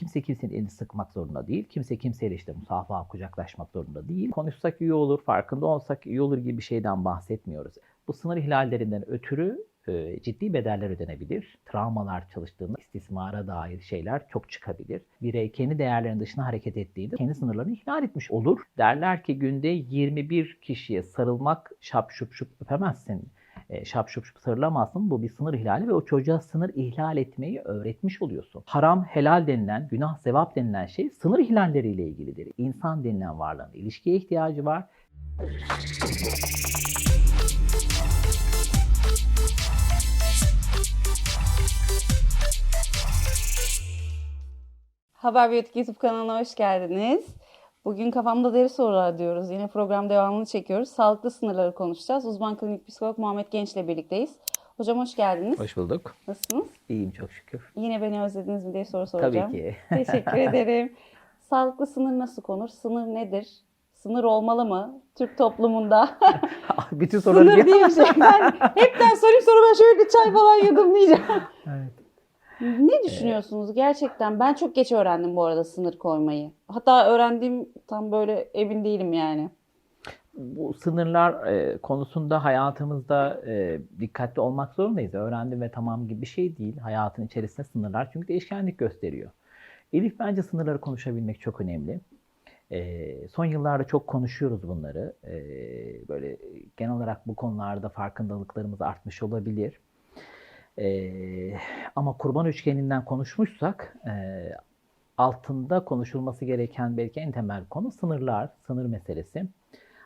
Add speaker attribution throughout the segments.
Speaker 1: kimse kimsenin elini sıkmak zorunda değil. Kimse kimseyle işte musafaha, kucaklaşmak zorunda değil. Konuşsak iyi olur, farkında olsak iyi olur gibi bir şeyden bahsetmiyoruz. Bu sınır ihlallerinden ötürü e, ciddi bedeller ödenebilir. Travmalar çalıştığında istismara dair şeyler çok çıkabilir. Birey kendi değerlerinin dışına hareket ettiğinde kendi sınırlarını ihlal etmiş olur. Derler ki günde 21 kişiye sarılmak şap şup şup öpemezsin. E, şap şup. Bu bir sınır ihlali ve o çocuğa sınır ihlal etmeyi öğretmiş oluyorsun. Haram, helal denilen, günah, sevap denilen şey sınır ihlalleriyle ilgilidir. İnsan denilen varlığın ilişkiye ihtiyacı var.
Speaker 2: Haber Biyotik YouTube kanalına hoş geldiniz. Bugün kafamda deri sorular diyoruz. Yine program devamını çekiyoruz. Sağlıklı sınırları konuşacağız. Uzman klinik psikolog Muhammed Genç ile birlikteyiz. Hocam hoş geldiniz.
Speaker 1: Hoş bulduk.
Speaker 2: Nasılsınız?
Speaker 1: İyiyim çok şükür.
Speaker 2: Yine beni özlediniz mi diye soru soracağım.
Speaker 1: Tabii ki.
Speaker 2: Teşekkür ederim. Sağlıklı sınır nasıl konur? Sınır nedir? Sınır olmalı mı? Türk toplumunda
Speaker 1: Bütün soruları
Speaker 2: sınır diye bir şey. Ben hepten sorayım sonra ben şöyle bir çay falan yudumlayacağım.
Speaker 1: Evet.
Speaker 2: Ne düşünüyorsunuz gerçekten? Ben çok geç öğrendim bu arada sınır koymayı. Hatta öğrendiğim tam böyle emin değilim yani.
Speaker 1: bu sınırlar e, konusunda hayatımızda e, dikkatli olmak zorundayız. Öğrendim ve tamam gibi bir şey değil. Hayatın içerisinde sınırlar çünkü değişkenlik gösteriyor. Elif bence sınırları konuşabilmek çok önemli. E, son yıllarda çok konuşuyoruz bunları. E, böyle genel olarak bu konularda farkındalıklarımız artmış olabilir. E, ama kurban üçgeninden konuşmuşsak e, altında konuşulması gereken belki en temel konu sınırlar, sınır meselesi.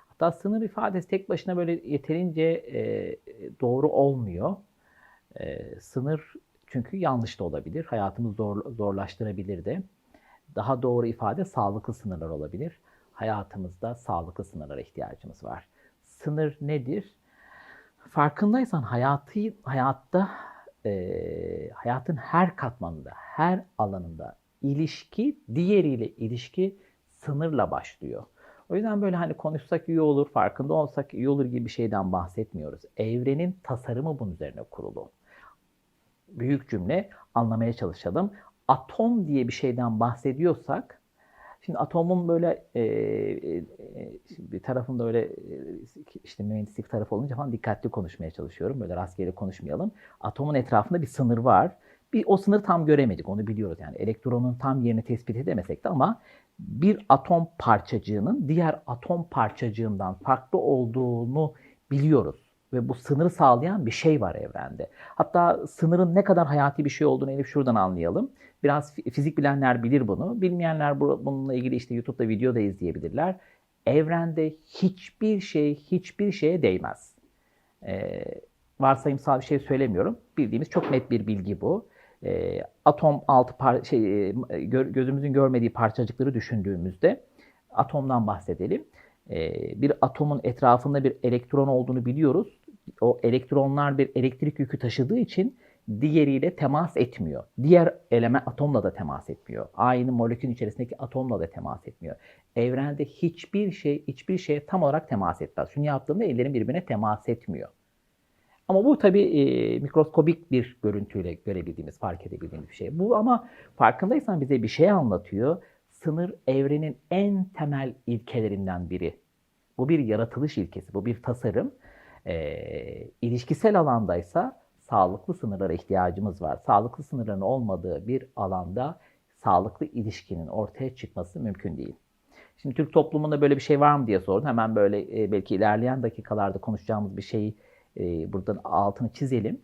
Speaker 1: Hatta sınır ifadesi tek başına böyle yeterince e, doğru olmuyor. E, sınır çünkü yanlış da olabilir. Hayatımızı zor, zorlaştırabilir de. Daha doğru ifade sağlıklı sınırlar olabilir. Hayatımızda sağlıklı sınırlara ihtiyacımız var. Sınır nedir? Farkındaysan hayatı, hayatta e, hayatın her katmanında, her alanında ilişki, diğeriyle ilişki sınırla başlıyor. O yüzden böyle hani konuşsak iyi olur, farkında olsak iyi olur gibi bir şeyden bahsetmiyoruz. Evrenin tasarımı bunun üzerine kurulu. Büyük cümle anlamaya çalışalım. Atom diye bir şeyden bahsediyorsak, şimdi atomun böyle e, e, bir tarafında öyle e, işte mühendislik tarafı olunca falan dikkatli konuşmaya çalışıyorum. Böyle rastgele konuşmayalım. Atomun etrafında bir sınır var. Bir o sınırı tam göremedik, onu biliyoruz. Yani elektronun tam yerini tespit edemesek de ama bir atom parçacığının diğer atom parçacığından farklı olduğunu biliyoruz. Ve bu sınırı sağlayan bir şey var evrende. Hatta sınırın ne kadar hayati bir şey olduğunu Elif şuradan anlayalım. Biraz fizik bilenler bilir bunu. Bilmeyenler bununla ilgili işte YouTube'da video da izleyebilirler. Evrende hiçbir şey hiçbir şeye değmez. Ee, varsayımsal bir şey söylemiyorum. Bildiğimiz çok net bir bilgi bu. E, atom altı par şey, e, gözümüzün görmediği parçacıkları düşündüğümüzde atomdan bahsedelim. E, bir atomun etrafında bir elektron olduğunu biliyoruz. O elektronlar bir elektrik yükü taşıdığı için diğeriyle temas etmiyor. Diğer element atomla da temas etmiyor. Aynı molekülün içerisindeki atomla da temas etmiyor. Evrende hiçbir şey hiçbir şeye tam olarak temas etmez. Şunu yaptığında ellerin birbirine temas etmiyor. Ama bu tabii e, mikroskobik bir görüntüyle görebildiğimiz, fark edebildiğimiz bir şey. Bu ama farkındaysan bize bir şey anlatıyor. Sınır evrenin en temel ilkelerinden biri. Bu bir yaratılış ilkesi, bu bir tasarım. E, ilişkisel alandaysa sağlıklı sınırlara ihtiyacımız var. Sağlıklı sınırların olmadığı bir alanda sağlıklı ilişkinin ortaya çıkması mümkün değil. Şimdi Türk toplumunda böyle bir şey var mı diye sordum. Hemen böyle e, belki ilerleyen dakikalarda konuşacağımız bir şeyi e, buradan altını çizelim.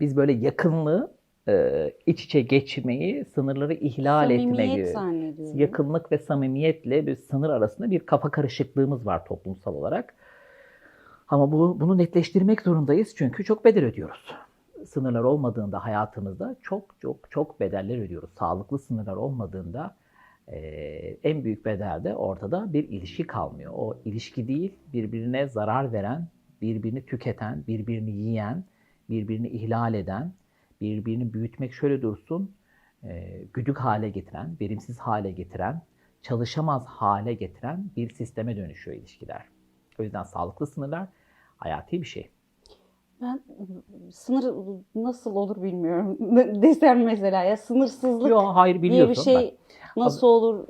Speaker 1: Biz böyle yakınlığı, e, iç içe geçmeyi, sınırları ihlal
Speaker 2: Samimiyet
Speaker 1: etmeyi, yakınlık ve samimiyetle bir sınır arasında bir kafa karışıklığımız var toplumsal olarak. Ama bu, bunu netleştirmek zorundayız çünkü çok bedel ödüyoruz. Sınırlar olmadığında hayatımızda çok çok çok bedeller ödüyoruz. Sağlıklı sınırlar olmadığında e, en büyük bedel de ortada bir ilişki kalmıyor. O ilişki değil, birbirine zarar veren, birbirini tüketen, birbirini yiyen, birbirini ihlal eden, birbirini büyütmek şöyle dursun, e, güdük hale getiren, verimsiz hale getiren, çalışamaz hale getiren bir sisteme dönüşüyor ilişkiler. O yüzden sağlıklı sınırlar hayati bir şey.
Speaker 2: Ben sınır nasıl olur bilmiyorum. Desem mesela ya sınırsızlık
Speaker 1: Yok hayır
Speaker 2: diye bir şey nasıl olur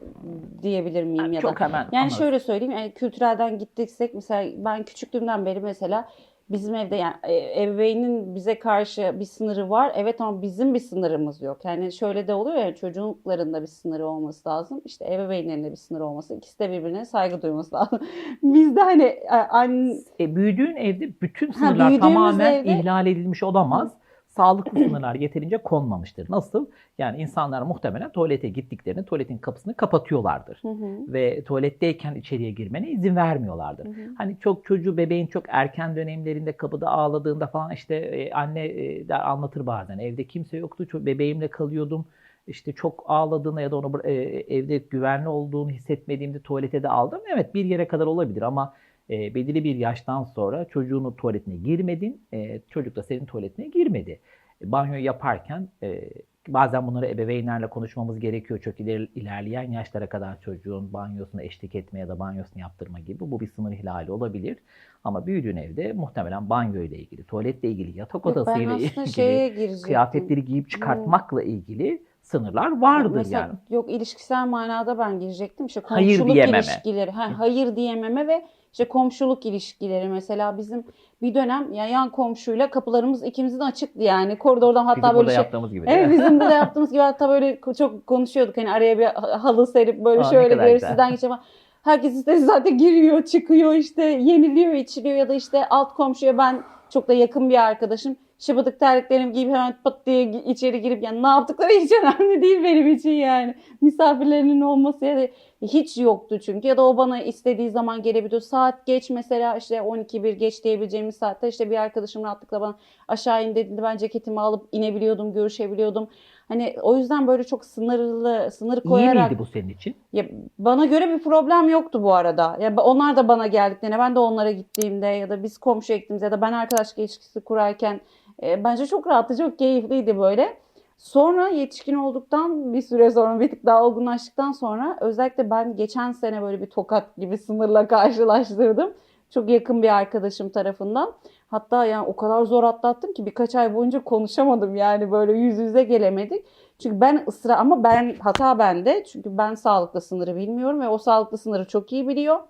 Speaker 2: diyebilir miyim
Speaker 1: Bak,
Speaker 2: ya da.
Speaker 1: çok hemen
Speaker 2: Yani
Speaker 1: anladım.
Speaker 2: şöyle söyleyeyim, yani kültürelden gittiysek mesela ben küçüklüğümden beri mesela bizim evde yani e, ebeveynin bize karşı bir sınırı var. Evet ama bizim bir sınırımız yok. Yani şöyle de oluyor ya çocuklarında bir sınırı olması lazım. İşte ebeveynlerinde bir sınır olması. İkisi de birbirine saygı duyması lazım. Bizde hani anne
Speaker 1: E, büyüdüğün evde bütün sınırlar
Speaker 2: büyüdüğümüz
Speaker 1: tamamen
Speaker 2: evde-
Speaker 1: ihlal edilmiş olamaz. Sağlıklı sınırlar yeterince konmamıştır. Nasıl? Yani insanlar muhtemelen tuvalete gittiklerinde tuvaletin kapısını kapatıyorlardır.
Speaker 2: Hı hı.
Speaker 1: Ve tuvaletteyken içeriye girmene izin vermiyorlardır.
Speaker 2: Hı hı.
Speaker 1: Hani çok çocuğu bebeğin çok erken dönemlerinde kapıda ağladığında falan işte e, anne e, anlatır bazen evde kimse yoktu ço- bebeğimle kalıyordum. İşte çok ağladığında ya da onu e, evde güvenli olduğunu hissetmediğimde tuvalete de aldım. Evet bir yere kadar olabilir ama e, belirli bir yaştan sonra çocuğunun tuvaletine girmedin. E, çocuk da senin tuvaletine girmedi. E, banyo yaparken e, bazen bunları ebeveynlerle konuşmamız gerekiyor. Çok ileri, ilerleyen yaşlara kadar çocuğun banyosuna eşlik etme ya da banyosunu yaptırma gibi bu bir sınır ihlali olabilir. Ama büyüdüğün evde muhtemelen banyo ile ilgili, tuvaletle ilgili, yatak odasıyla
Speaker 2: aslında
Speaker 1: ilgili, kıyafetleri giyip çıkartmakla ilgili sınırlar vardır
Speaker 2: Mesela
Speaker 1: yani.
Speaker 2: yok ilişkisel manada ben girecektim. İşte
Speaker 1: Hayır diyememe.
Speaker 2: ilişkileri. Ha, hayır diyememe ve işte komşuluk ilişkileri mesela bizim bir dönem ya yan komşuyla kapılarımız ikimizin açıktı yani. Koridordan hatta
Speaker 1: Bizim
Speaker 2: böyle
Speaker 1: burada
Speaker 2: şey
Speaker 1: yaptığımız gibi
Speaker 2: Evet bizim de yaptığımız gibi hatta böyle çok konuşuyorduk. Hani araya bir halı serip böyle
Speaker 1: Aa,
Speaker 2: şöyle gerisizden geçiyor ama herkes istediği zaten giriyor çıkıyor işte yeniliyor içiliyor ya da işte alt komşuya ben çok da yakın bir arkadaşım şıbıdık terliklerimi giyip hemen pat diye içeri girip yani ne yaptıkları hiç önemli değil benim için yani misafirlerinin olması ya da hiç yoktu çünkü ya da o bana istediği zaman gelebiliyor saat geç mesela işte 12 bir geç diyebileceğimiz saatte işte bir arkadaşım rahatlıkla bana aşağı in dediğinde ben ceketimi alıp inebiliyordum görüşebiliyordum Hani o yüzden böyle çok sınırlı, sınır
Speaker 1: İyi
Speaker 2: koyarak
Speaker 1: miydi bu senin için?
Speaker 2: ya bana göre bir problem yoktu bu arada. Ya onlar da bana geldiklerine, ben de onlara gittiğimde ya da biz komşu gittiğimizde ya da ben arkadaşlık ilişkisi kurarken e, bence çok rahattı, çok keyifliydi böyle. Sonra yetişkin olduktan bir süre sonra bir tık daha olgunlaştıktan sonra özellikle ben geçen sene böyle bir tokat gibi sınırla karşılaştırdım. Çok yakın bir arkadaşım tarafından. Hatta yani o kadar zor atlattım ki birkaç ay boyunca konuşamadım yani böyle yüz yüze gelemedik. Çünkü ben ısrar ama ben hata bende. Çünkü ben sağlıklı sınırı bilmiyorum ve o sağlıklı sınırı çok iyi biliyor.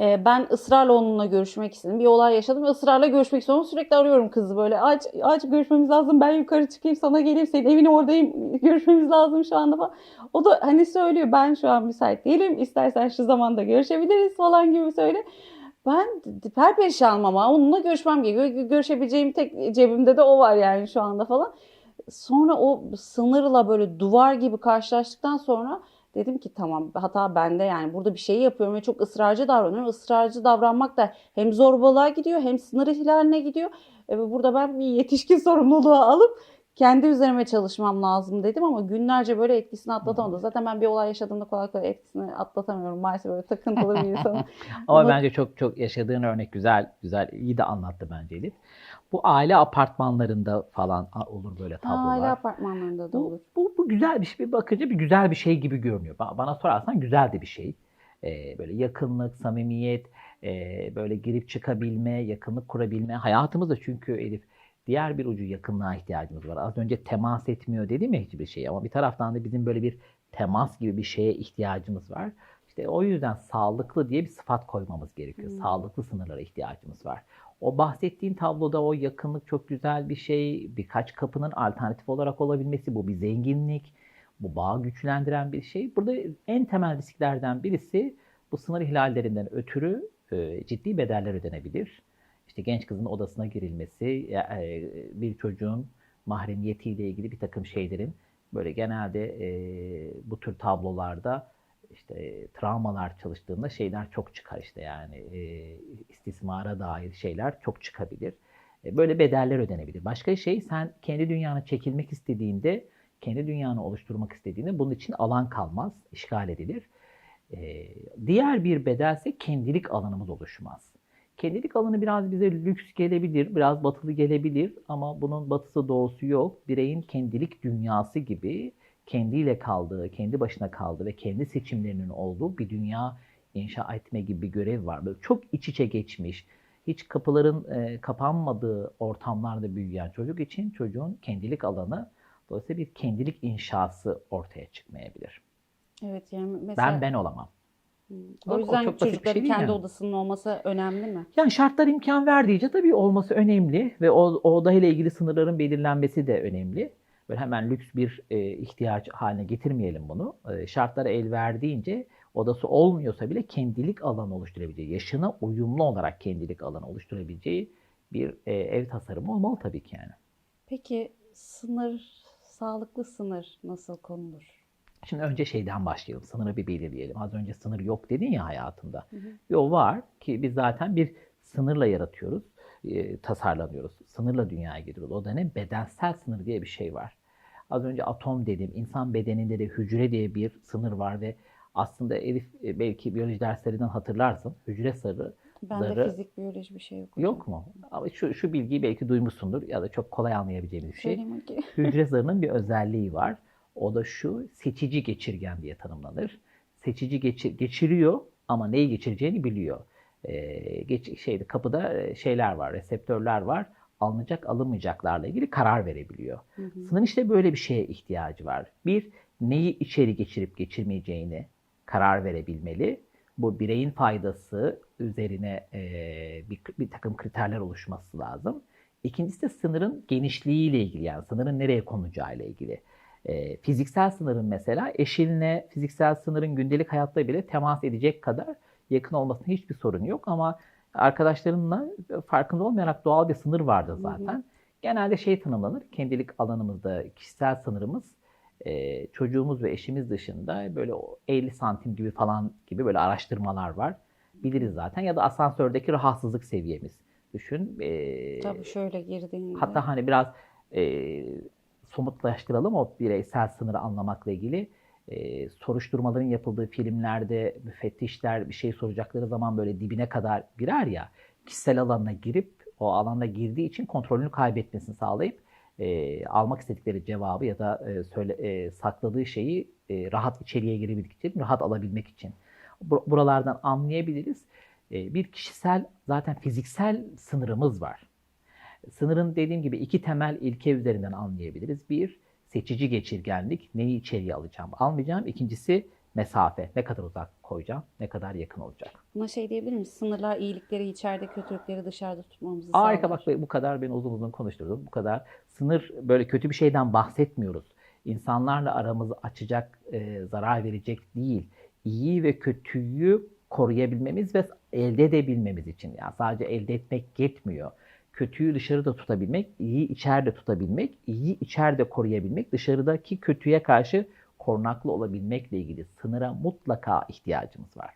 Speaker 2: Ee, ben ısrarla onunla görüşmek istedim. Bir olay yaşadım ve ısrarla görüşmek istiyorum. Sürekli arıyorum kızı böyle. Aç, aç görüşmemiz lazım. Ben yukarı çıkayım sana geleyim. Senin evine oradayım. Görüşmemiz lazım şu anda falan. O da hani söylüyor ben şu an müsait değilim. İstersen şu zamanda görüşebiliriz falan gibi söyle. Ben perperişanım ama onunla görüşmem gerekiyor. Görüşebileceğim tek cebimde de o var yani şu anda falan. Sonra o sınırla böyle duvar gibi karşılaştıktan sonra dedim ki tamam hata bende yani burada bir şey yapıyorum ve çok ısrarcı davranıyorum. Israrcı davranmak da hem zorbalığa gidiyor hem sınır ihlaline gidiyor. E, burada ben bir yetişkin sorumluluğu alıp kendi üzerime çalışmam lazım dedim ama günlerce böyle etkisini atlatamadım. Zaten ben bir olay yaşadığımda kolay kolay etkisini atlatamıyorum. Maalesef böyle takıntılı bir insanım.
Speaker 1: Ama
Speaker 2: Ama-
Speaker 1: bence çok çok yaşadığın örnek güzel, güzel, iyi de anlattı bence Elif. Bu aile apartmanlarında falan olur böyle tablolar.
Speaker 2: Aile apartmanlarında da olur.
Speaker 1: Bu, bu, bu güzel bir şey. Bir bakınca bir güzel bir şey gibi görünüyor. Ba- Bana sorarsan güzel de bir şey. Ee, böyle yakınlık, samimiyet, e, böyle girip çıkabilme, yakınlık kurabilme. Hayatımızda çünkü Elif diğer bir ucu yakınlığa ihtiyacımız var. Az önce temas etmiyor dedim ya hiçbir şey ama bir taraftan da bizim böyle bir temas gibi bir şeye ihtiyacımız var. İşte o yüzden sağlıklı diye bir sıfat koymamız gerekiyor.
Speaker 2: Hmm.
Speaker 1: Sağlıklı sınırlara ihtiyacımız var. O bahsettiğin tabloda o yakınlık çok güzel bir şey. Birkaç kapının alternatif olarak olabilmesi bu bir zenginlik. Bu bağı güçlendiren bir şey. Burada en temel risklerden birisi bu sınır ihlallerinden ötürü e, ciddi bedeller ödenebilir. İşte genç kızın odasına girilmesi, e, bir çocuğun mahremiyetiyle ilgili bir takım şeylerin böyle genelde e, bu tür tablolarda işte e, travmalar çalıştığında şeyler çok çıkar işte yani e, istismara dair şeyler çok çıkabilir. E, böyle bedeller ödenebilir. Başka şey sen kendi dünyana çekilmek istediğinde, kendi dünyanı oluşturmak istediğinde bunun için alan kalmaz, işgal edilir. E, diğer bir bedelse kendilik alanımız oluşmaz. Kendilik alanı biraz bize lüks gelebilir, biraz batılı gelebilir ama bunun batısı doğusu yok. Bireyin kendilik dünyası gibi kendiyle kaldığı, kendi başına kaldığı ve kendi seçimlerinin olduğu bir dünya inşa etme gibi bir görev var. Böyle çok iç içe geçmiş, hiç kapıların e, kapanmadığı ortamlarda büyüyen çocuk için çocuğun kendilik alanı dolayısıyla bir kendilik inşası ortaya çıkmayabilir.
Speaker 2: Evet yani mesela
Speaker 1: Ben ben olamam.
Speaker 2: o
Speaker 1: Bak, o
Speaker 2: yüzden
Speaker 1: çok basit bir
Speaker 2: çocukların
Speaker 1: şey
Speaker 2: kendi
Speaker 1: yani.
Speaker 2: odasının olması önemli mi?
Speaker 1: Yani şartlar imkan verdiğince tabii olması önemli ve o, o odayla ilgili sınırların belirlenmesi de önemli. Böyle hemen lüks bir e, ihtiyaç haline getirmeyelim bunu. E, şartlara el verdiğince odası olmuyorsa bile kendilik alanı oluşturabileceği, yaşına uyumlu olarak kendilik alanı oluşturabileceği bir e, ev tasarımı olmalı tabii ki yani.
Speaker 2: Peki sınır, sağlıklı sınır nasıl konulur?
Speaker 1: Şimdi önce şeyden başlayalım. Sınırı bir belirleyelim. Az önce sınır yok dedin ya hayatında.
Speaker 2: Hı hı.
Speaker 1: Yo var ki biz zaten bir sınırla yaratıyoruz, e, tasarlanıyoruz. Sınırla dünyaya geliyoruz. O da ne? Bedensel sınır diye bir şey var. Az önce atom dedim. İnsan bedeninde de hücre diye bir sınır var ve aslında Elif e, belki biyoloji derslerinden hatırlarsın. Hücre sarı
Speaker 2: Bende
Speaker 1: Zarı-
Speaker 2: fizik, biyoloji bir şey yok. hocam.
Speaker 1: yok mu? Ama şu, şu bilgiyi belki duymuşsundur ya da çok kolay anlayabileceğimiz bir şey. Hücre zarının bir özelliği var. O da şu seçici geçirgen diye tanımlanır. Seçici geçir, geçiriyor ama neyi geçireceğini biliyor. Ee, geç, şeyde kapıda e, şeyler var, reseptörler var. Alınacak alınmayacaklarla ilgili karar verebiliyor.
Speaker 2: Hı hı.
Speaker 1: Sınır işte böyle bir şeye ihtiyacı var. Bir, neyi içeri geçirip geçirmeyeceğini karar verebilmeli. Bu bireyin faydası üzerine e, bir, bir takım kriterler oluşması lazım. İkincisi de sınırın genişliğiyle ilgili yani sınırın nereye konacağı ile ilgili. E, fiziksel sınırın mesela eşinle fiziksel sınırın gündelik hayatta bile temas edecek kadar yakın olmasında hiçbir sorun yok ama arkadaşlarınla farkında olmayarak doğal bir sınır vardır zaten. Genelde şey tanımlanır, kendilik alanımızda kişisel sınırımız e, çocuğumuz ve eşimiz dışında böyle o 50 santim gibi falan gibi böyle araştırmalar var. Biliriz zaten ya da asansördeki rahatsızlık seviyemiz. Düşün. e,
Speaker 2: Tabii şöyle girdiğinde.
Speaker 1: Hatta hani biraz e, somutlaştıralım o bireysel sınırı anlamakla ilgili. E, soruşturmaların yapıldığı filmlerde müfettişler bir şey soracakları zaman böyle dibine kadar girer ya kişisel alanına girip o alanda girdiği için kontrolünü kaybetmesini sağlayıp e, almak istedikleri cevabı ya da e, söyle e, sakladığı şeyi e, rahat içeriye girebilmek için, rahat alabilmek için. Bu- Buralardan anlayabiliriz. E, bir kişisel zaten fiziksel sınırımız var. Sınırın dediğim gibi iki temel ilke üzerinden anlayabiliriz. Bir, seçici geçirgenlik. Neyi içeriye alacağım, almayacağım. İkincisi mesafe. Ne kadar uzak koyacağım, ne kadar yakın olacak.
Speaker 2: Buna şey diyebilir miyiz? Sınırlar iyilikleri içeride, kötülükleri dışarıda tutmamızı
Speaker 1: Harika
Speaker 2: sağlar.
Speaker 1: bak bu kadar beni uzun uzun konuşturdum. Bu kadar sınır böyle kötü bir şeyden bahsetmiyoruz. İnsanlarla aramızı açacak, e, zarar verecek değil. İyi ve kötüyü koruyabilmemiz ve elde edebilmemiz için. Yani sadece elde etmek yetmiyor. Kötüyü dışarıda tutabilmek, iyi içeride tutabilmek, iyi içeride koruyabilmek, dışarıdaki kötüye karşı korunaklı olabilmekle ilgili sınıra mutlaka ihtiyacımız var.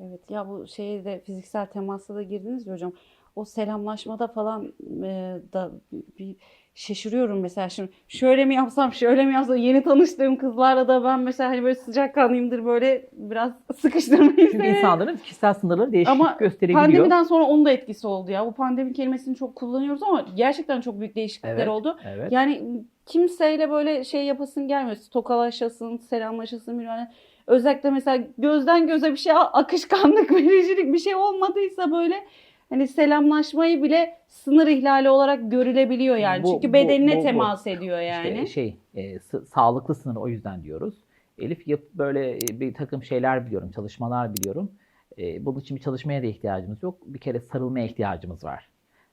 Speaker 2: Evet ya bu şeye de fiziksel temasta da girdiniz ya hocam. O selamlaşmada falan e, da bir şaşırıyorum mesela şimdi şöyle mi yapsam şöyle mi yapsam yeni tanıştığım kızlarla da ben mesela hani böyle sıcakkanlıyımdır böyle biraz sıkıştırmayı
Speaker 1: Çünkü insanların kişisel sınırları değişiklik
Speaker 2: Ama
Speaker 1: gösterebiliyor.
Speaker 2: Pandemiden sonra onun da etkisi oldu ya. Bu pandemi kelimesini çok kullanıyoruz ama gerçekten çok büyük değişiklikler
Speaker 1: Evet,
Speaker 2: oldu.
Speaker 1: Evet.
Speaker 2: Yani kimseyle böyle şey yapasın gelmiyor. Tokalaşasın, selamlaşasın bilmem. Özellikle mesela gözden göze bir şey akışkanlık, vericilik bir şey olmadıysa böyle hani selamlaşmayı bile sınır ihlali olarak görülebiliyor yani.
Speaker 1: Bu-
Speaker 2: Çünkü
Speaker 1: bu-
Speaker 2: bedenine
Speaker 1: bu- bu.
Speaker 2: temas ediyor yani.
Speaker 1: İşte şey, e, sağlıklı sınır o yüzden diyoruz. Elif yap böyle e, bir takım şeyler biliyorum, çalışmalar biliyorum. E, bunun için bir çalışmaya da ihtiyacımız yok. Bir kere sarılmaya ihtiyacımız var.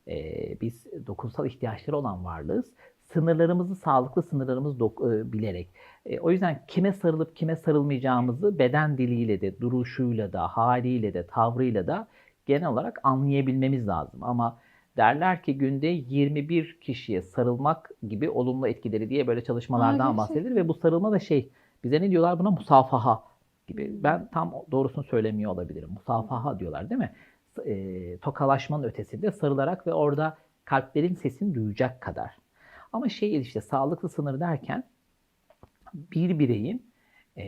Speaker 1: E, biz dokunsal ihtiyaçları olan varlığız. Sınırlarımızı, sağlıklı sınırlarımızı dok- e, bilerek. E, o yüzden kime sarılıp kime sarılmayacağımızı beden diliyle de, duruşuyla da, haliyle de, tavrıyla da genel olarak anlayabilmemiz lazım. Ama derler ki günde 21 kişiye sarılmak gibi olumlu etkileri diye böyle çalışmalardan
Speaker 2: Aa,
Speaker 1: bahsedilir ve bu sarılma da şey bize ne diyorlar buna musafaha gibi. Ben tam doğrusunu söylemiyor olabilirim. Musafaha diyorlar değil mi? E, tokalaşmanın ötesinde sarılarak ve orada kalplerin sesini duyacak kadar. Ama şey işte sağlıklı sınır derken bir bireyin e,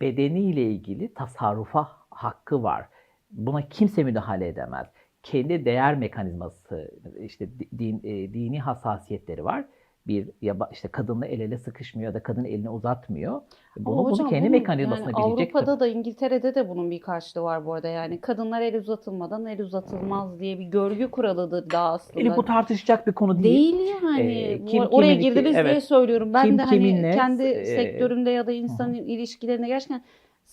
Speaker 1: bedeniyle ilgili tasarrufa hakkı var. Buna kimse müdahale edemez. Kendi değer mekanizması, işte di- din, e, dini hassasiyetleri var. bir ya işte kadınla el ele sıkışmıyor da kadın elini uzatmıyor.
Speaker 2: Ama
Speaker 1: Bunu, bunu
Speaker 2: hocam
Speaker 1: kendi
Speaker 2: bunun
Speaker 1: mekanizmasını
Speaker 2: yani
Speaker 1: bilecek.
Speaker 2: Avrupa'da da İngiltere'de de bunun bir karşılığı var bu arada yani kadınlar el uzatılmadan el uzatılmaz diye bir görgü kuralıdır daha aslında.
Speaker 1: Elif bu tartışacak bir konu değil.
Speaker 2: Değil yani.
Speaker 1: Ee, kim
Speaker 2: oraya
Speaker 1: kimin-
Speaker 2: girdiniz diye
Speaker 1: evet.
Speaker 2: söylüyorum. Ben
Speaker 1: Kim
Speaker 2: de hani
Speaker 1: kiminle,
Speaker 2: kendi
Speaker 1: e,
Speaker 2: sektörümde ya da insanın ilişkilerinde gerçekten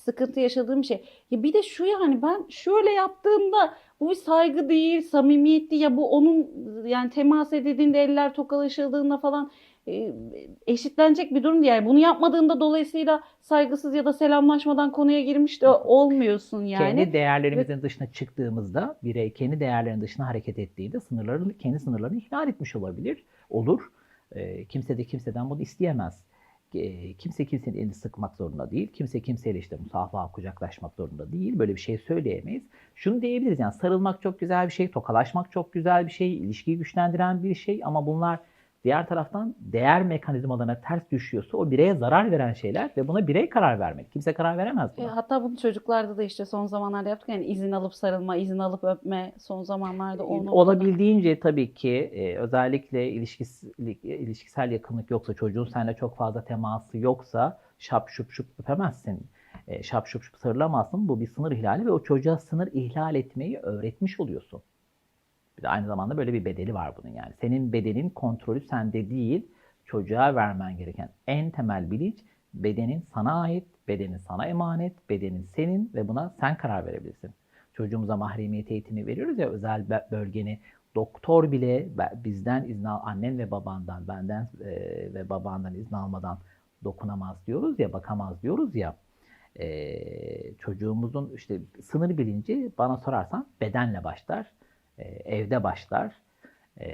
Speaker 2: sıkıntı yaşadığım şey. Ya bir de şu yani ben şöyle yaptığımda bu bir saygı değil, samimiyet değil. Ya bu onun yani temas edildiğinde eller tokalaşıldığında falan e, eşitlenecek bir durum değil. Yani bunu yapmadığında dolayısıyla saygısız ya da selamlaşmadan konuya girmiş de olmuyorsun yani.
Speaker 1: Kendi değerlerimizin dışına çıktığımızda birey kendi değerlerinin dışına hareket ettiğinde sınırlarını kendi sınırlarını ihlal etmiş olabilir. Olur. Ee, kimse de kimseden bunu isteyemez. Ee, kimse kimsenin elini sıkmak zorunda değil. Kimse kimseyle işte musafaha kucaklaşmak zorunda değil. Böyle bir şey söyleyemeyiz. Şunu diyebiliriz yani sarılmak çok güzel bir şey, tokalaşmak çok güzel bir şey, ilişkiyi güçlendiren bir şey ama bunlar diğer taraftan değer mekanizmalarına ters düşüyorsa o bireye zarar veren şeyler ve buna birey karar vermek. Kimse karar veremez
Speaker 2: E,
Speaker 1: buna.
Speaker 2: hatta bunu çocuklarda da işte son zamanlarda yaptık. Yani izin alıp sarılma, izin alıp öpme son zamanlarda o noktada.
Speaker 1: Olabildiğince tabii ki e, özellikle ilişkis, ilişkisel yakınlık yoksa çocuğun seninle çok fazla teması yoksa şap şup şup öpemezsin. E, şap şup şup sarılamazsın. Bu bir sınır ihlali ve o çocuğa sınır ihlal etmeyi öğretmiş oluyorsun. Bir de aynı zamanda böyle bir bedeli var bunun yani. Senin bedenin kontrolü sende değil. Çocuğa vermen gereken en temel bilinç bedenin sana ait, bedenin sana emanet, bedenin senin ve buna sen karar verebilirsin. Çocuğumuza mahremiyet eğitimi veriyoruz ya özel bölgeni doktor bile bizden izin al, annen ve babandan, benden e, ve babandan izin almadan dokunamaz diyoruz ya, bakamaz diyoruz ya. E, çocuğumuzun işte sınır bilinci bana sorarsan bedenle başlar, e, evde başlar E,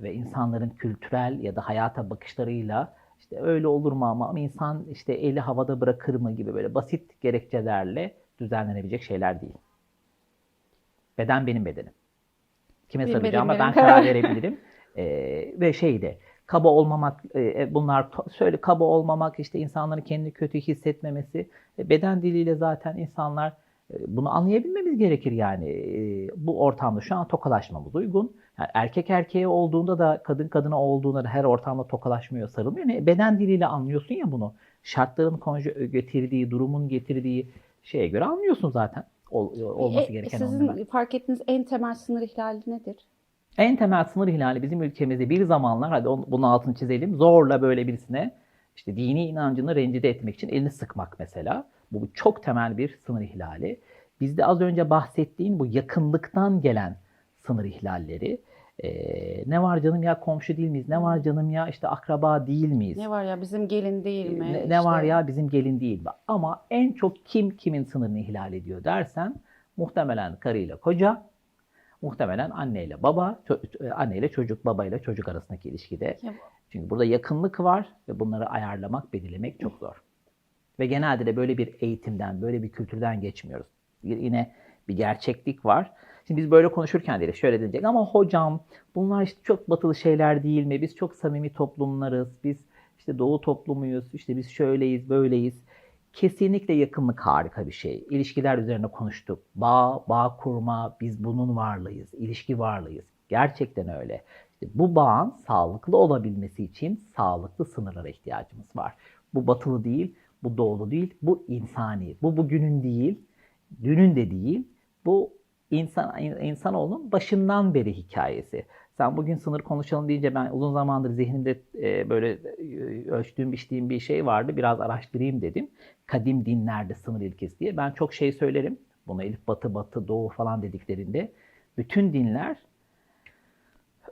Speaker 1: ve insanların kültürel ya da hayata bakışlarıyla işte öyle olur mu ama, insan işte eli havada bırakır mı gibi böyle basit gerekçelerle düzenlenebilecek şeyler değil. Beden benim bedenim. Kime
Speaker 2: Benim
Speaker 1: sarılacağıma
Speaker 2: bedenim
Speaker 1: ben
Speaker 2: benim
Speaker 1: karar
Speaker 2: karar.
Speaker 1: verebilirim. Ee, ve şeyde kaba olmamak e, bunlar to- söyle kaba olmamak işte insanların kendini kötü hissetmemesi E, beden diliyle zaten insanlar e, bunu anlayabilmemiz gerekir yani E, bu ortamda şu an tokalaşmamız uygun. Yani erkek erkeğe olduğunda da kadın kadına olduğunda da her ortamda tokalaşmıyor, sarılmıyor. Ne? Beden diliyle anlıyorsun ya bunu. Şartların konju- getirdiği, durumun getirdiği şeye göre anlıyorsun zaten. Ol- olması
Speaker 2: E,
Speaker 1: gereken
Speaker 2: sizin
Speaker 1: onlar.
Speaker 2: fark ettiğiniz en temel sınır ihlali nedir?
Speaker 1: En temel sınır ihlali bizim ülkemizde bir zamanlar, hadi bunun altını çizelim, zorla böyle birisine işte dini inancını rencide etmek için elini sıkmak mesela. Bu çok temel bir sınır ihlali. Bizde az önce bahsettiğim bu yakınlıktan gelen sınır ihlalleri. Ee, ne var canım ya komşu değil miyiz? Ne var canım ya işte akraba değil miyiz?
Speaker 2: Ne var ya bizim gelin değil mi?
Speaker 1: Ne, ne
Speaker 2: İşte
Speaker 1: var ya bizim gelin değil mi? Ama en çok kim kimin sınırını ihlal ediyor dersen muhtemelen karıyla koca, muhtemelen anneyle baba, ço- anneyle çocuk, babayla çocuk arasındaki ilişkide.
Speaker 2: Ya-
Speaker 1: Çünkü burada yakınlık var ve bunları ayarlamak, belirlemek çok zor. Ve genelde de böyle bir eğitimden, böyle bir kültürden geçmiyoruz. Bir- Yine bir gerçeklik var. Şimdi biz böyle konuşurken de şöyle denecek ama hocam bunlar işte çok batılı şeyler değil mi? Biz çok samimi toplumlarız. Biz işte doğu toplumuyuz. İşte biz şöyleyiz, böyleyiz. Kesinlikle yakınlık harika bir şey. İlişkiler üzerine konuştuk. Bağ, bağ kurma, biz bunun varlığıyız. İlişki varlığıyız. Gerçekten öyle. İşte bu bağın sağlıklı olabilmesi için sağlıklı sınırlara ihtiyacımız var. Bu batılı değil, bu doğulu değil, bu insani. Bu bugünün değil, dünün de değil. Bu insan insanoğlunun başından beri hikayesi. Sen bugün sınır konuşalım deyince ben uzun zamandır zihnimde e, böyle e, ölçtüğüm, biçtiğim bir şey vardı. Biraz araştırayım dedim. Kadim dinlerde sınır ilkesi diye. Ben çok şey söylerim. Buna Elif Batı, Batı, Doğu falan dediklerinde. Bütün dinler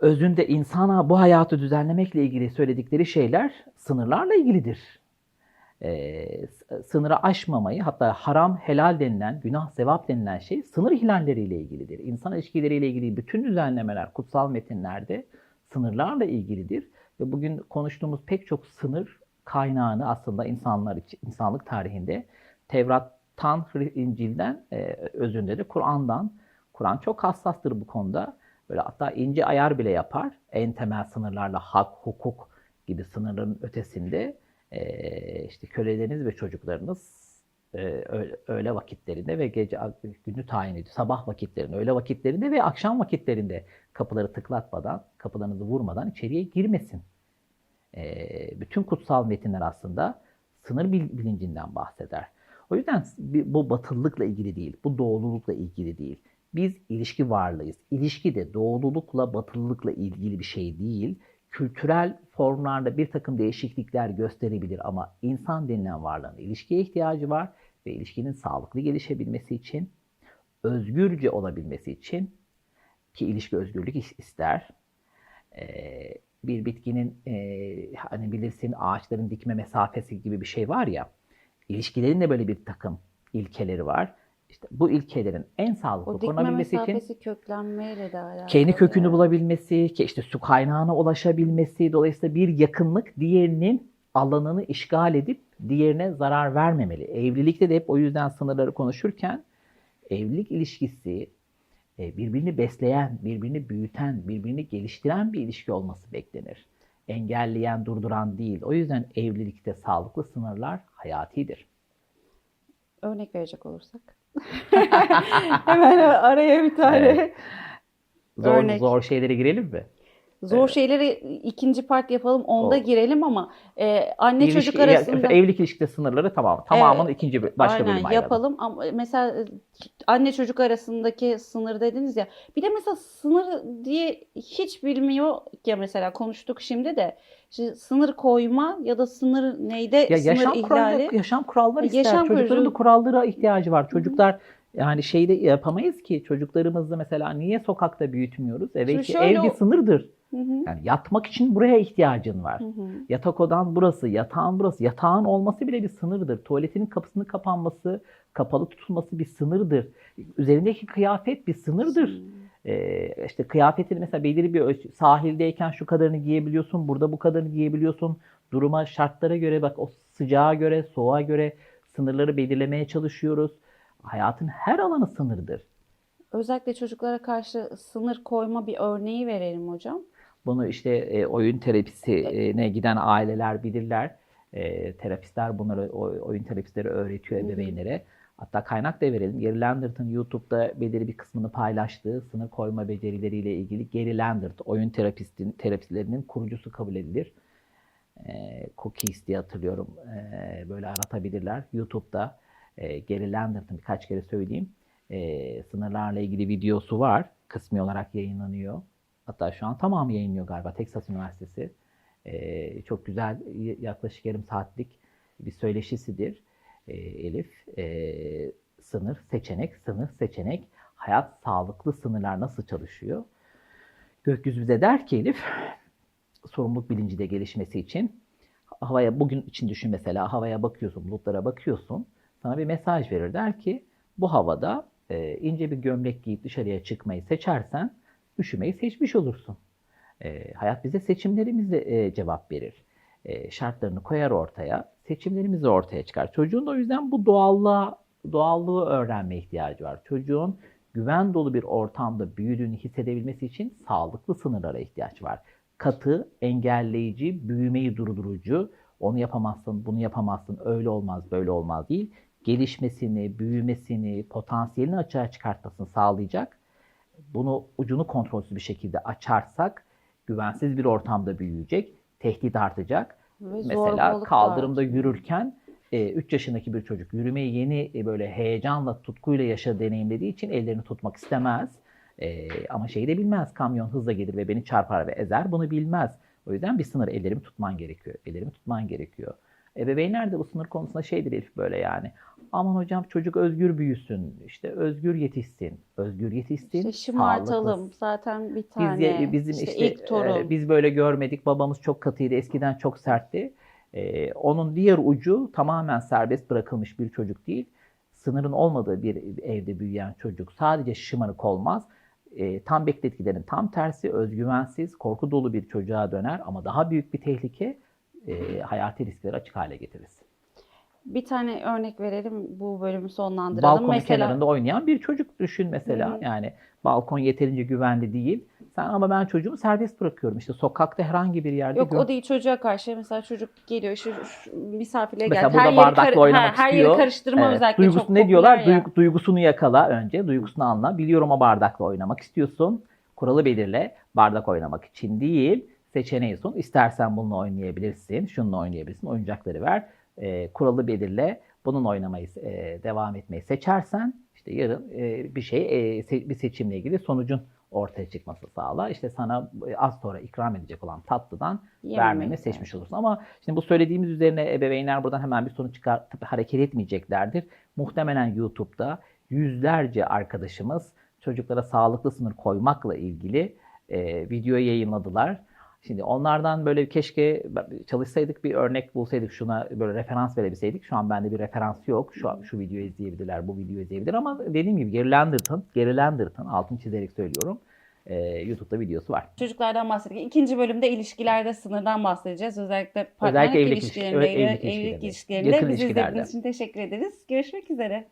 Speaker 1: özünde insana bu hayatı düzenlemekle ilgili söyledikleri şeyler sınırlarla ilgilidir. S- sınırı aşmamayı hatta haram helal denilen, günah sevap denilen şey sınır ihlalleriyle ilgilidir. İnsan ilişkileriyle ilgili bütün düzenlemeler kutsal metinlerde sınırlarla ilgilidir. Ve bugün konuştuğumuz pek çok sınır kaynağını aslında insanlar için, insanlık tarihinde Tevrat'tan, İncil'den, e, özünde de Kur'an'dan. Kur'an çok hassastır bu konuda. Böyle hatta ince ayar bile yapar. En temel sınırlarla hak, hukuk gibi sınırların ötesinde e, işte köleleriniz ve çocuklarınız e, öğle, vakitlerinde ve gece günü tayin ediyor. Sabah vakitlerinde, öğle vakitlerinde ve akşam vakitlerinde kapıları tıklatmadan, kapılarınızı vurmadan içeriye girmesin. E, bütün kutsal metinler aslında sınır bil- bilincinden bahseder. O yüzden bu batılılıkla ilgili değil, bu doğululukla ilgili değil. Biz ilişki varlığıyız. İlişki de doğululukla, batılılıkla ilgili bir şey değil. Kültürel formlarda bir takım değişiklikler gösterebilir ama insan denilen varlığın ilişkiye ihtiyacı var ve ilişkinin sağlıklı gelişebilmesi için, özgürce olabilmesi için ki ilişki özgürlük is- ister. Ee, bir bitkinin e, hani bilirsin ağaçların dikme mesafesi gibi bir şey var ya. İlişkilerin de böyle bir takım ilkeleri var. İşte bu ilkelerin en sağlıklı
Speaker 2: O
Speaker 1: korunabilmesi için
Speaker 2: köklenmeyle de alakalı.
Speaker 1: kendi kökünü
Speaker 2: yani.
Speaker 1: bulabilmesi, işte su kaynağına ulaşabilmesi, dolayısıyla bir yakınlık diğerinin alanını işgal edip diğerine zarar vermemeli. Evlilikte de hep o yüzden sınırları konuşurken evlilik ilişkisi e, birbirini besleyen, birbirini büyüten, birbirini geliştiren bir ilişki olması beklenir. Engelleyen, durduran değil. O yüzden evlilikte sağlıklı sınırlar hayatidir.
Speaker 2: Örnek verecek olursak. Hemen araya bir tane.
Speaker 1: Evet. Zor,
Speaker 2: Örnek.
Speaker 1: zor şeylere girelim mi?
Speaker 2: Zor şeyleri ikinci part yapalım. Onda
Speaker 1: Olur.
Speaker 2: girelim ama e, anne
Speaker 1: İlişki-
Speaker 2: çocuk arasında
Speaker 1: evlilik ilişkide sınırları tamam. Tamamını
Speaker 2: Evet.
Speaker 1: ikinci başka
Speaker 2: Aynen,
Speaker 1: bölüm ayıralım.
Speaker 2: yapalım ama mesela e, anne çocuk arasındaki sınır dediniz ya. Bir de mesela sınır diye hiç bilmiyor ya mesela konuştuk şimdi de. İşte sınır koyma ya da sınır neyde
Speaker 1: Ya
Speaker 2: sınır
Speaker 1: yaşam
Speaker 2: ihlali.
Speaker 1: kuralları, yaşam kuralları ister.
Speaker 2: Yaşam
Speaker 1: Çocukların
Speaker 2: kuralı-
Speaker 1: da kurallara ihtiyacı var. Çocuklar yani şeyde yapamayız ki çocuklarımızı mesela niye sokakta büyütmüyoruz? Eve
Speaker 2: Şimdi
Speaker 1: ki ev bir
Speaker 2: o-
Speaker 1: sınırdır.
Speaker 2: Hı hı,
Speaker 1: Yani yatmak için buraya ihtiyacın var.
Speaker 2: hı hı.
Speaker 1: Yatak odan burası, yatağın burası. Yatağın olması bile bir sınırdır. Tuvaletinin kapısının kapanması, kapalı tutulması bir sınırdır. Üzerindeki kıyafet bir sınırdır. Ee, işte kıyafetini mesela belirli bir ölçü, sahildeyken şu kadarını giyebiliyorsun, burada bu kadarını giyebiliyorsun. Duruma, şartlara göre bak o sıcağa göre, soğuğa göre sınırları belirlemeye çalışıyoruz. Hayatın her alanı sınırdır.
Speaker 2: Özellikle çocuklara karşı sınır koyma bir örneği verelim hocam.
Speaker 1: Bunu işte e, oyun terapisine giden aileler bilirler. E, terapistler bunları, oyun terapistleri öğretiyor ebeveynlere. Hatta kaynak da verelim. Gary Landert'ın YouTube'da belirli bir kısmını paylaştığı sınır koyma becerileriyle ilgili Gary Landert, oyun terapistin, terapistlerinin kurucusu kabul edilir. E, Cookies diye hatırlıyorum. E, böyle aratabilirler. YouTube'da e, Gary Landert'ın birkaç kere söyleyeyim. E, sınırlarla ilgili videosu var. Kısmi olarak yayınlanıyor. Hatta şu an tamamı yayınlıyor galiba Texas Üniversitesi. Ee, çok güzel yaklaşık yarım saatlik bir söyleşisidir ee, Elif. Ee, sınır, seçenek, sınır, seçenek. Hayat sağlıklı sınırlar nasıl çalışıyor? Gökyüzü bize der ki Elif, sorumluluk bilinci de gelişmesi için havaya bugün için düşün mesela havaya bakıyorsun, bulutlara bakıyorsun. Sana bir mesaj verir der ki bu havada e, ince bir gömlek giyip dışarıya çıkmayı seçersen üşümeyi seçmiş olursun. E, hayat bize seçimlerimizle e, cevap verir. E, şartlarını koyar ortaya, seçimlerimizi ortaya çıkar. Çocuğun o yüzden bu doğallığa, doğallığı öğrenme ihtiyacı var. Çocuğun güven dolu bir ortamda büyüdüğünü hissedebilmesi için sağlıklı sınırlara ihtiyaç var. Katı, engelleyici, büyümeyi durdurucu, onu yapamazsın, bunu yapamazsın, öyle olmaz, böyle olmaz değil. Gelişmesini, büyümesini, potansiyelini açığa çıkartmasını sağlayacak bunu ucunu kontrolsüz bir şekilde açarsak güvensiz bir ortamda büyüyecek, tehdit artacak.
Speaker 2: Ve
Speaker 1: Mesela kaldırımda
Speaker 2: artıyor.
Speaker 1: yürürken 3 yaşındaki bir çocuk yürümeyi yeni e, böyle heyecanla, tutkuyla yaşa deneyimlediği için ellerini tutmak istemez. E, ama şeyi de bilmez. Kamyon hızla gelir ve beni çarpar ve ezer. Bunu bilmez. O yüzden bir sınır ellerimi tutman gerekiyor. Ellerimi tutman gerekiyor. Ebeveynler de bu sınır konusunda şeydir Elif böyle yani. Aman hocam çocuk özgür büyüsün. işte özgür yetişsin. Özgür yetişsin.
Speaker 2: İşte şımartalım.
Speaker 1: sağlıklı
Speaker 2: Zaten bir
Speaker 1: biz
Speaker 2: tane.
Speaker 1: ye- bizim
Speaker 2: işte,
Speaker 1: işte,
Speaker 2: ilk torun.
Speaker 1: e, biz böyle görmedik. Babamız çok katıydı. Eskiden çok sertti. E, onun diğer ucu tamamen serbest bırakılmış bir çocuk değil. Sınırın olmadığı bir evde büyüyen çocuk sadece şımarık olmaz. E, tam beklentilerin tam tersi özgüvensiz, korku dolu bir çocuğa döner ama daha büyük bir tehlike e, hayati riskleri açık hale getirir.
Speaker 2: Bir tane örnek verelim bu bölümü sonlandıralım.
Speaker 1: Balkonun
Speaker 2: Mesela
Speaker 1: kenarında oynayan bir çocuk düşün mesela.
Speaker 2: Hı hı.
Speaker 1: Yani balkon yeterince güvenli değil. Sen ama ben çocuğumu serbest bırakıyorum. İşte sokakta herhangi bir yerde
Speaker 2: Yok
Speaker 1: gör-
Speaker 2: o değil çocuğa karşı mesela çocuk geliyor şu misafirliğe
Speaker 1: Mesela
Speaker 2: geldi.
Speaker 1: burada
Speaker 2: Her yeri,
Speaker 1: bardakla
Speaker 2: kar-
Speaker 1: oynamak
Speaker 2: her
Speaker 1: istiyor.
Speaker 2: yeri karıştırma
Speaker 1: Evet,
Speaker 2: özellikle
Speaker 1: duygusu
Speaker 2: çok
Speaker 1: ne diyorlar?
Speaker 2: ya.
Speaker 1: Duygu- duygusunu yakala önce. Duygusunu anla. Biliyorum o bardakla oynamak istiyorsun. Kuralı belirle. Bardak oynamak için değil. Seçeneği sun. İstersen bununla oynayabilirsin. Şununla oynayabilirsin. Oyuncakları ver. Ee, kuralı belirle. Bunun oynamayı e, devam etmeyi seçersen işte yarın e, bir şey e, se- bir seçimle ilgili sonucun ortaya çıkması sağla. İşte sana e, az sonra ikram edecek olan tatlıdan
Speaker 2: Yememek
Speaker 1: vermeni seçmiş olursun. Ama şimdi bu söylediğimiz üzerine ebeveynler buradan hemen bir sonuç çıkartıp hareket etmeyeceklerdir. Muhtemelen YouTube'da yüzlerce arkadaşımız çocuklara sağlıklı sınır koymakla ilgili e, video yayınladılar. Şimdi onlardan böyle keşke çalışsaydık bir örnek bulsaydık şuna böyle referans verebilseydik. Şu an bende bir referans yok. Şu şu videoyu izleyebilirler, bu videoyu izleyebilir ama dediğim gibi Gary Landerton, Gary Landerton altını çizerek söylüyorum. e, YouTube'da videosu var.
Speaker 2: Çocuklardan bahsettik. İkinci bölümde ilişkilerde sınırdan bahsedeceğiz. Özellikle partnerlik
Speaker 1: evlilik
Speaker 2: ilişkilerinde,
Speaker 1: ilişki- evet,
Speaker 2: evlilik,
Speaker 1: evlilik ilişkilerinde,
Speaker 2: ilişkilerinde.
Speaker 1: yakın
Speaker 2: Bizi izlediğiniz için teşekkür ederiz. Görüşmek üzere.